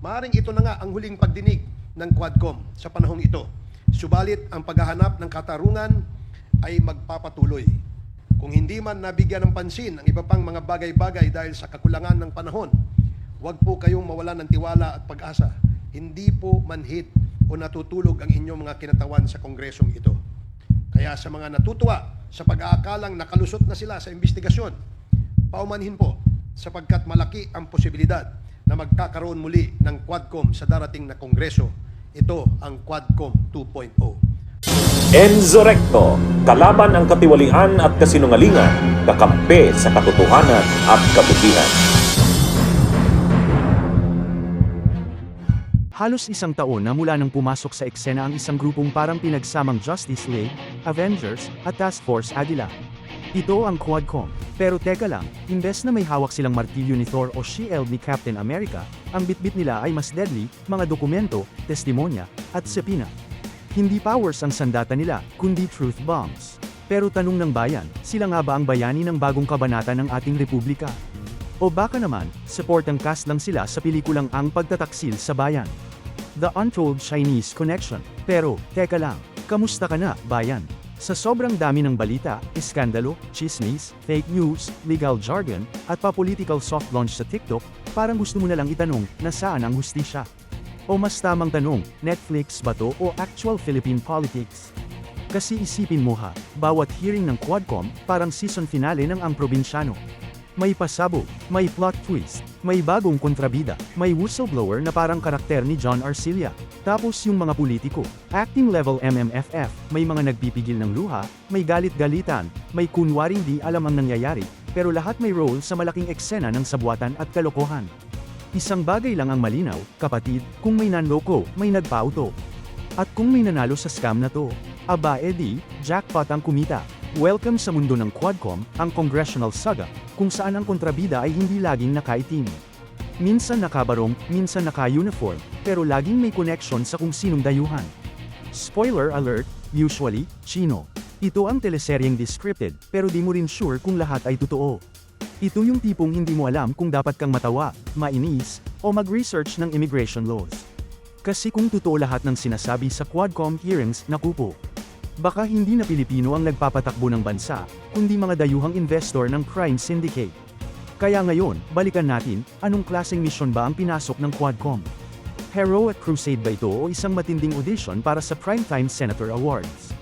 Maaring ito na nga ang huling pagdinig ng Quadcom sa panahong ito. Subalit ang paghahanap ng katarungan ay magpapatuloy. Kung hindi man nabigyan ng pansin ang iba pang mga bagay-bagay dahil sa kakulangan ng panahon, huwag po kayong mawalan ng tiwala at pag-asa. Hindi po manhit o natutulog ang inyong mga kinatawan sa kongresong ito. Kaya sa mga natutuwa sa pag-aakalang nakalusot na sila sa investigasyon, paumanhin po sapagkat malaki ang posibilidad na magkakaroon muli ng Quadcom sa darating na kongreso. Ito ang Quadcom 2.0. Enzo Recto, kalaban ang katiwalian at kasinungalingan, kakampi sa katotohanan at kabutihan. Halos isang taon na mula nang pumasok sa eksena ang isang grupong parang pinagsamang Justice League, Avengers, at Task Force Agila. Ito ang Quadcom. Pero teka lang, imbes na may hawak silang martilyo ni Thor o shield ni Captain America, ang bitbit nila ay mas deadly, mga dokumento, testimonya, at sepina. Hindi powers ang sandata nila, kundi truth bombs. Pero tanong ng bayan, sila nga ba ang bayani ng bagong kabanata ng ating republika? O baka naman, support ang cast lang sila sa pelikulang Ang Pagtataksil sa Bayan. The Untold Chinese Connection. Pero, teka lang, kamusta ka na, bayan? Sa sobrang dami ng balita, iskandalo, chismis, fake news, legal jargon, at pa-political soft launch sa TikTok, parang gusto mo na lang itanong, nasaan ang hustisya? O mas tamang tanong, Netflix ba to o actual Philippine politics? Kasi isipin mo ha, bawat hearing ng Quadcom, parang season finale ng Ang Probinsyano. May pasabog, may plot twist, may bagong kontrabida, may whistleblower na parang karakter ni John Arcilla. Tapos yung mga politiko, acting level MMFF, may mga nagpipigil ng luha, may galit-galitan, may kunwaring di alam ang nangyayari, pero lahat may role sa malaking eksena ng sabwatan at kalokohan. Isang bagay lang ang malinaw, kapatid, kung may nanloko, may nagpauto. At kung may nanalo sa scam na to, aba edi, jackpot ang kumita. Welcome sa mundo ng Quadcom, ang congressional saga, kung saan ang kontrabida ay hindi laging nakaitim. Minsan nakabarong, minsan naka-uniform, pero laging may connection sa kung sinong dayuhan. Spoiler alert, usually, Chino. Ito ang teleseryeng descripted, pero di mo rin sure kung lahat ay totoo. Ito yung tipong hindi mo alam kung dapat kang matawa, mainis, o mag-research ng immigration laws. Kasi kung totoo lahat ng sinasabi sa Quadcom hearings, naku po. Baka hindi na Pilipino ang nagpapatakbo ng bansa, kundi mga dayuhang investor ng crime syndicate. Kaya ngayon, balikan natin, anong klaseng misyon ba ang pinasok ng Quadcom? Hero at crusade ba ito o isang matinding audition para sa Primetime Senator Awards?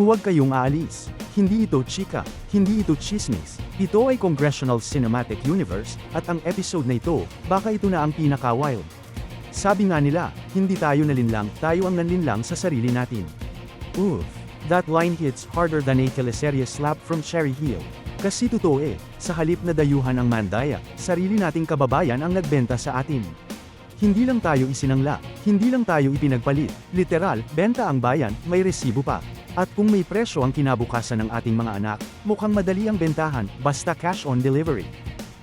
Huwag kayong aalis. Hindi ito chika, hindi ito chismis. Ito ay Congressional Cinematic Universe, at ang episode na ito, baka ito na ang pinaka-wild. Sabi nga nila, hindi tayo nalinlang, tayo ang nanlinlang sa sarili natin. Oof, that line hits harder than a teleserye slap from Cherry Hill. Kasi totoo eh, sa halip na dayuhan ang mandaya, sarili nating kababayan ang nagbenta sa atin. Hindi lang tayo isinangla, hindi lang tayo ipinagpalit, literal, benta ang bayan, may resibo pa. At kung may presyo ang kinabukasan ng ating mga anak, mukhang madali ang bentahan, basta cash on delivery.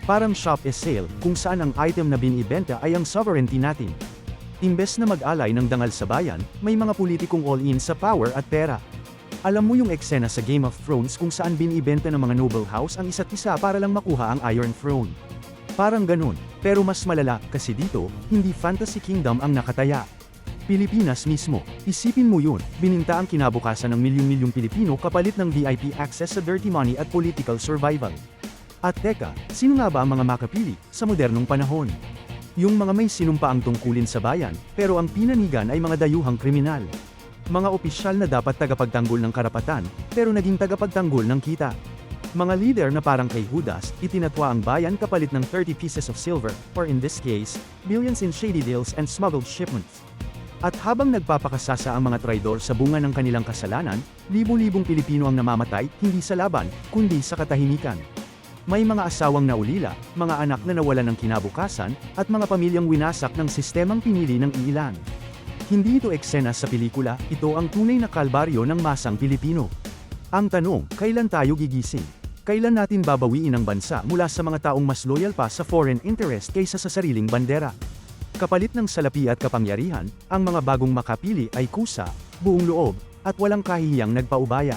Parang shop is sale, kung saan ang item na binibenta ay ang sovereignty natin. Imbes na mag-alay ng dangal sa bayan, may mga politikong all-in sa power at pera. Alam mo yung eksena sa Game of Thrones kung saan binibenta ng mga noble house ang isa't isa para lang makuha ang Iron Throne. Parang ganun, pero mas malala, kasi dito, hindi Fantasy Kingdom ang nakataya. Pilipinas mismo, isipin mo yun, bininta ang kinabukasan ng milyong-milyong Pilipino kapalit ng VIP access sa dirty money at political survival. At teka, sino nga ba ang mga makapili, sa modernong panahon? Yung mga may sinumpaang tungkulin sa bayan, pero ang pinanigan ay mga dayuhang kriminal. Mga opisyal na dapat tagapagtanggol ng karapatan, pero naging tagapagtanggol ng kita. Mga leader na parang kay Judas, itinatwa ang bayan kapalit ng 30 pieces of silver, or in this case, billions in shady deals and smuggled shipments. At habang nagpapakasasa ang mga traidor sa bunga ng kanilang kasalanan, libo-libong Pilipino ang namamatay, hindi sa laban, kundi sa katahimikan. May mga asawang naulila, mga anak na nawalan ng kinabukasan, at mga pamilyang winasak ng sistemang pinili ng iilan. Hindi ito eksena sa pelikula, ito ang tunay na kalbaryo ng masang Pilipino. Ang tanong, kailan tayo gigising? Kailan natin babawiin ang bansa mula sa mga taong mas loyal pa sa foreign interest kaysa sa sariling bandera? Kapalit ng salapi at kapangyarihan, ang mga bagong makapili ay kusa, buong loob, at walang kahihiyang nagpaubaya.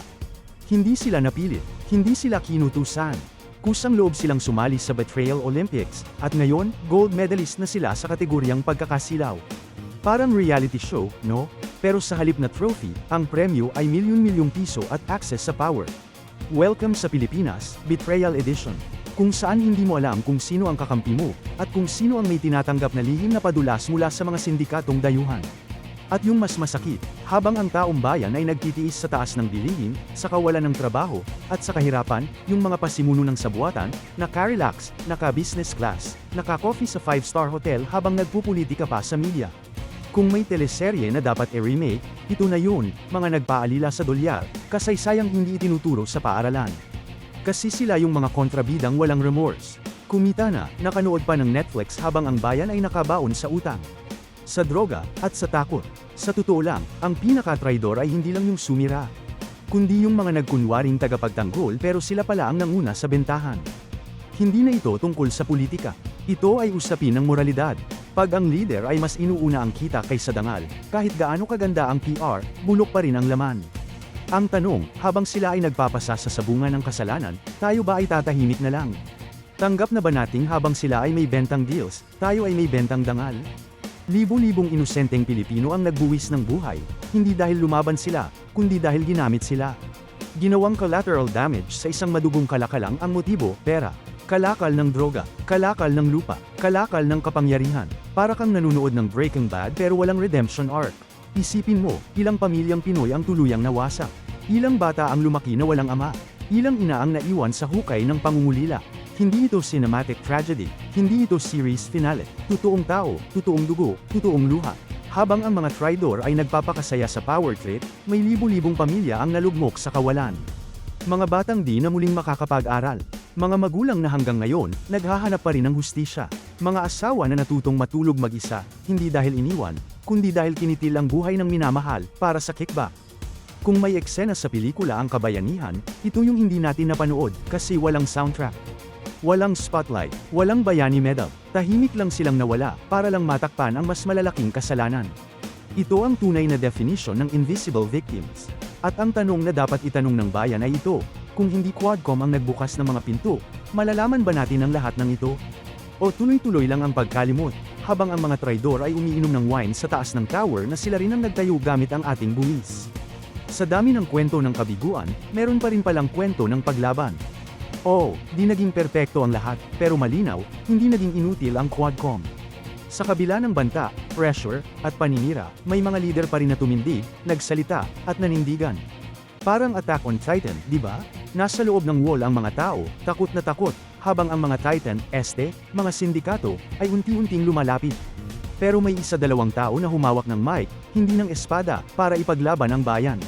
Hindi sila napilit, hindi sila kinutusan. Kusang loob silang sumali sa Betrayal Olympics, at ngayon, gold medalist na sila sa kategoryang pagkakasilaw. Parang reality show, no? Pero sa halip na trophy, ang premyo ay milyon-milyong piso at access sa power. Welcome sa Pilipinas, Betrayal Edition. Kung saan hindi mo alam kung sino ang kakampi mo, at kung sino ang may tinatanggap na lihim na padulas mula sa mga sindikatong dayuhan. At yung mas masakit, habang ang taong bayan ay nagtitiis sa taas ng bilihin, sa kawalan ng trabaho, at sa kahirapan, yung mga pasimuno ng sabuatan, naka-relax, naka-business class, naka-coffee sa 5-star hotel habang nagpupulitika pa sa media. Kung may teleserye na dapat i-remake, ito na yun, mga nagpaalila sa dolyar, kasaysayang hindi itinuturo sa paaralan. Kasi sila yung mga kontrabidang walang remorse. Kumita na, nakanood pa ng Netflix habang ang bayan ay nakabaon sa utang. Sa droga, at sa takot. Sa totoo lang, ang pinaka-traidor ay hindi lang yung sumira. Kundi yung mga nagkunwaring tagapagtanggol pero sila pala ang nanguna sa bentahan. Hindi na ito tungkol sa politika. Ito ay usapin ng moralidad. Pag ang leader ay mas inuuna ang kita kaysa dangal, kahit gaano kaganda ang PR, bulok pa rin ang laman. Ang tanong, habang sila ay nagpapasa sa sabungan ng kasalanan, tayo ba ay tatahimik na lang? Tanggap na ba nating habang sila ay may bentang deals, tayo ay may bentang dangal? Libo-libong inosenteng Pilipino ang nagbuwis ng buhay, hindi dahil lumaban sila, kundi dahil ginamit sila. Ginawang collateral damage sa isang madugong kalakalang ang motibo, pera. Kalakal ng droga, kalakal ng lupa, kalakal ng kapangyarihan. Para kang nanunood ng Breaking Bad pero walang redemption arc. Isipin mo, ilang pamilyang Pinoy ang tuluyang nawasak. Ilang bata ang lumaki na walang ama. Ilang ina ang naiwan sa hukay ng pangungulila. Hindi ito cinematic tragedy, hindi ito series finale. Totoong tao, totoong dugo, totoong luha. Habang ang mga traidor ay nagpapakasaya sa power trip, may libu-libong pamilya ang nalugmok sa kawalan. Mga batang di na muling makakapag-aral. Mga magulang na hanggang ngayon, naghahanap pa rin ng hustisya. Mga asawa na natutong matulog mag-isa, hindi dahil iniwan, kundi dahil kinitil ang buhay ng minamahal, para sa kickback. Kung may eksena sa pelikula ang kabayanihan, ito yung hindi natin napanood, kasi walang soundtrack. Walang spotlight, walang bayani medal, tahimik lang silang nawala, para lang matakpan ang mas malalaking kasalanan. Ito ang tunay na definition ng invisible victims. At ang tanong na dapat itanong ng bayan ay ito, kung hindi Quadcom ang nagbukas ng mga pinto, malalaman ba natin ang lahat ng ito? O tuloy-tuloy lang ang pagkalimot, habang ang mga traidor ay umiinom ng wine sa taas ng tower na sila rin ang nagtayo gamit ang ating buwis. Sa dami ng kwento ng kabiguan, meron pa rin palang kwento ng paglaban. Oo, di naging perpekto ang lahat, pero malinaw, hindi naging inutil ang Quadcom. Sa kabila ng banta, pressure, at paninira, may mga leader pa rin na tumindig, nagsalita, at nanindigan. Parang Attack on Titan, di ba? Nasa loob ng wall ang mga tao, takot na takot, habang ang mga Titan, este, mga sindikato, ay unti-unting lumalapit. Pero may isa dalawang tao na humawak ng mic, hindi ng espada, para ipaglaban ang bayan.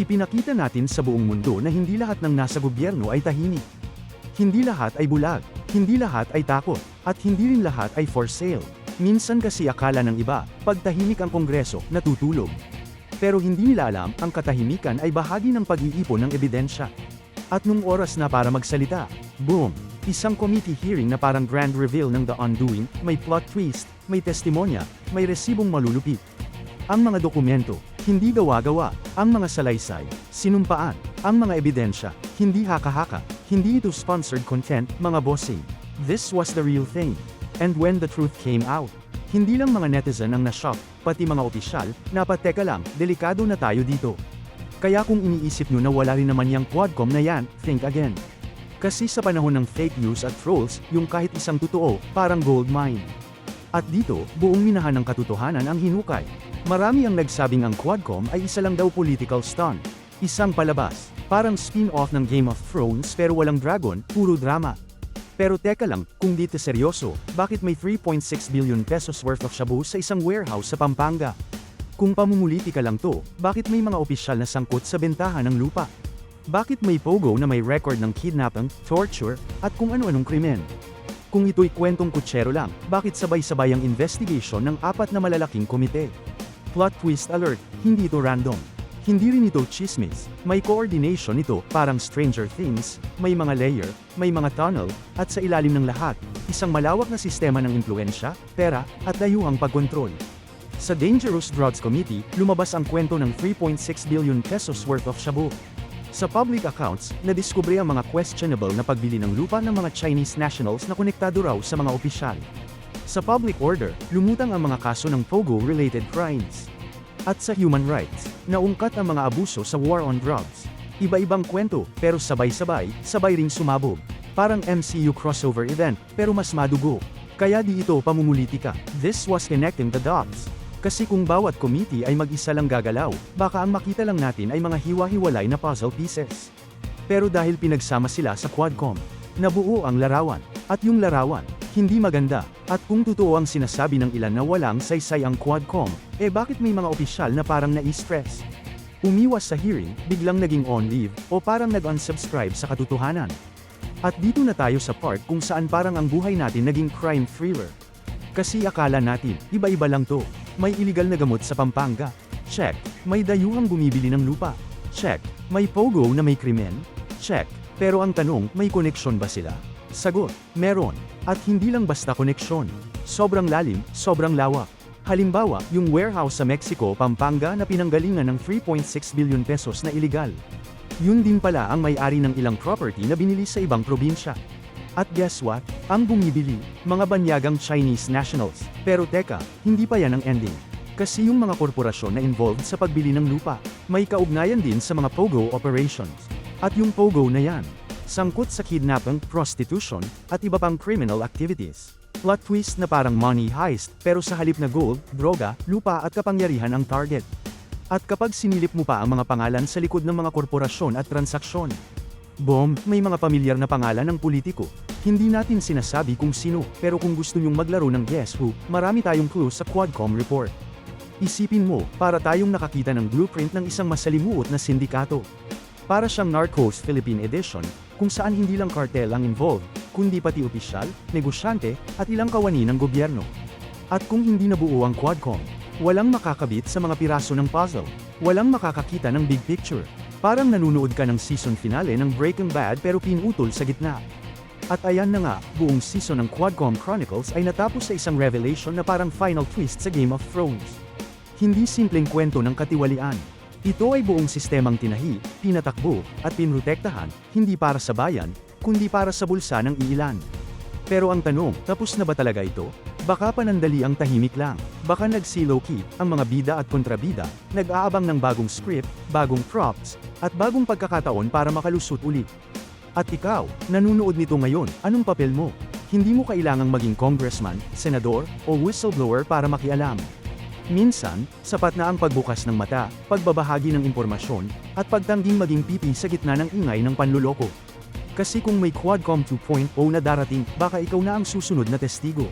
Ipinakita natin sa buong mundo na hindi lahat ng nasa gobyerno ay tahimik. Hindi lahat ay bulag, hindi lahat ay takot, at hindi rin lahat ay for sale. Minsan kasi akala ng iba, pag tahimik ang kongreso, natutulog. Pero hindi nila alam, ang katahimikan ay bahagi ng pag-iipon ng ebidensya. At nung oras na para magsalita, boom! Isang committee hearing na parang grand reveal ng The Undoing, may plot twist, may testimonya, may resibong malulupit. Ang mga dokumento, hindi gawa-gawa, ang mga salaysay, sinumpaan, ang mga ebidensya, hindi haka-haka, hindi ito sponsored content, mga bossing. This was the real thing. And when the truth came out, hindi lang mga netizen ang na-shock, pati mga opisyal, na pateka lang, delikado na tayo dito. Kaya kung iniisip nyo na wala rin naman yung Quadcom na yan, think again. Kasi sa panahon ng fake news at trolls, yung kahit isang totoo, parang gold mine. At dito, buong minahan ng katotohanan ang hinukay. Marami ang nagsabing ang Quadcom ay isa lang daw political stunt. Isang palabas. Parang spin-off ng Game of Thrones pero walang dragon, puro drama. Pero teka lang, kung dito seryoso, bakit may 3.6 billion pesos worth of shabu sa isang warehouse sa Pampanga? Kung pamumulitika lang to, bakit may mga opisyal na sangkot sa bentahan ng lupa? Bakit may pogo na may record ng kidnapping, torture, at kung ano-anong krimen? Kung ito'y kwentong kutsero lang, bakit sabay-sabay ang investigation ng apat na malalaking komite? Plot twist alert, hindi ito random. Hindi rin ito chismis, may coordination ito, parang Stranger Things, may mga layer, may mga tunnel, at sa ilalim ng lahat, isang malawak na sistema ng impluensya, pera, at dayuhang pagkontrol. Sa Dangerous Drugs Committee, lumabas ang kwento ng 3.6 billion pesos worth of shabu. Sa public accounts, nadiskubre ang mga questionable na pagbili ng lupa ng mga Chinese nationals na konektado raw sa mga opisyal. Sa public order, lumutang ang mga kaso ng POGO-related crimes. At sa human rights, naungkat ang mga abuso sa war on drugs. Iba-ibang kwento, pero sabay-sabay, sabay ring sumabog. Parang MCU crossover event, pero mas madugo. Kaya di ito pamumulitika. This was connecting the dots. Kasi kung bawat committee ay mag-isa lang gagalaw, baka ang makita lang natin ay mga hiwa-hiwalay na puzzle pieces. Pero dahil pinagsama sila sa Quadcom, nabuo ang larawan. At yung larawan, hindi maganda. At kung totoo ang sinasabi ng ilan na walang saysay ang Quadcom, eh bakit may mga opisyal na parang na-stress? Umiwas sa hearing, biglang naging on leave, o parang nag-unsubscribe sa katotohanan. At dito na tayo sa part kung saan parang ang buhay natin naging crime thriller. Kasi akala natin, iba-iba lang to. May iligal na gamot sa Pampanga. Check. May dayuhang bumibili ng lupa. Check. May pogo na may krimen. Check. Pero ang tanong, may koneksyon ba sila? Sagot, meron. At hindi lang basta koneksyon. Sobrang lalim, sobrang lawak. Halimbawa, yung warehouse sa Mexico, Pampanga na pinanggalingan ng 3.6 billion pesos na iligal. Yun din pala ang may-ari ng ilang property na binili sa ibang probinsya. At guess what? Ang bumibili, mga banyagang Chinese nationals. Pero teka, hindi pa yan ang ending. Kasi yung mga korporasyon na involved sa pagbili ng lupa, may kaugnayan din sa mga POGO operations. At yung POGO na yan, sangkot sa kidnapping, prostitution, at iba pang criminal activities. Plot twist na parang money heist, pero sa halip na gold, droga, lupa at kapangyarihan ang target. At kapag sinilip mo pa ang mga pangalan sa likod ng mga korporasyon at transaksyon, Bom, may mga pamilyar na pangalan ng politiko. Hindi natin sinasabi kung sino, pero kung gusto nyong maglaro ng Guess Who, marami tayong clues sa Quadcom report. Isipin mo, para tayong nakakita ng blueprint ng isang masalimuot na sindikato. Para siyang Narcos Philippine Edition, kung saan hindi lang kartel ang involved, kundi pati opisyal, negosyante, at ilang kawani ng gobyerno. At kung hindi nabuo ang Quadcom, walang makakabit sa mga piraso ng puzzle, walang makakakita ng big picture. Parang nanunood ka ng season finale ng Breaking Bad pero pinutol sa gitna. At ayan na nga, buong season ng Quadcom Chronicles ay natapos sa isang revelation na parang final twist sa Game of Thrones. Hindi simpleng kwento ng katiwalian. Ito ay buong sistemang tinahi, pinatakbo, at pinrotektahan, hindi para sa bayan, kundi para sa bulsa ng iilan. Pero ang tanong, tapos na ba talaga ito? Baka panandali ang tahimik lang. Baka nag-silo key, ang mga bida at kontrabida, nag-aabang ng bagong script, bagong props, at bagong pagkakataon para makalusot ulit. At ikaw, nanunood nito ngayon, anong papel mo? Hindi mo kailangang maging congressman, senador, o whistleblower para makialam. Minsan, sapat na ang pagbukas ng mata, pagbabahagi ng impormasyon, at pagtangging maging pipi sa gitna ng ingay ng panluloko. Kasi kung may Quadcom 2.0 na darating, baka ikaw na ang susunod na testigo.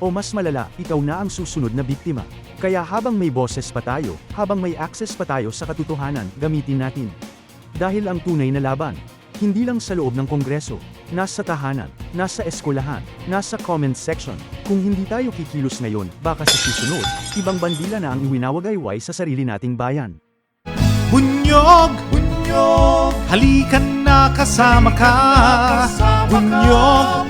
O mas malala, ikaw na ang susunod na biktima. Kaya habang may boses pa tayo, habang may access pa tayo sa katotohanan, gamitin natin. Dahil ang tunay na laban, hindi lang sa loob ng kongreso, nasa tahanan, nasa eskwelahan, nasa comment section. Kung hindi tayo kikilos ngayon, baka sa susunod, ibang bandila na ang iwinawagayway sa sarili nating bayan. Bunyog, bunyog, halikan na kasama ka. Bunyog,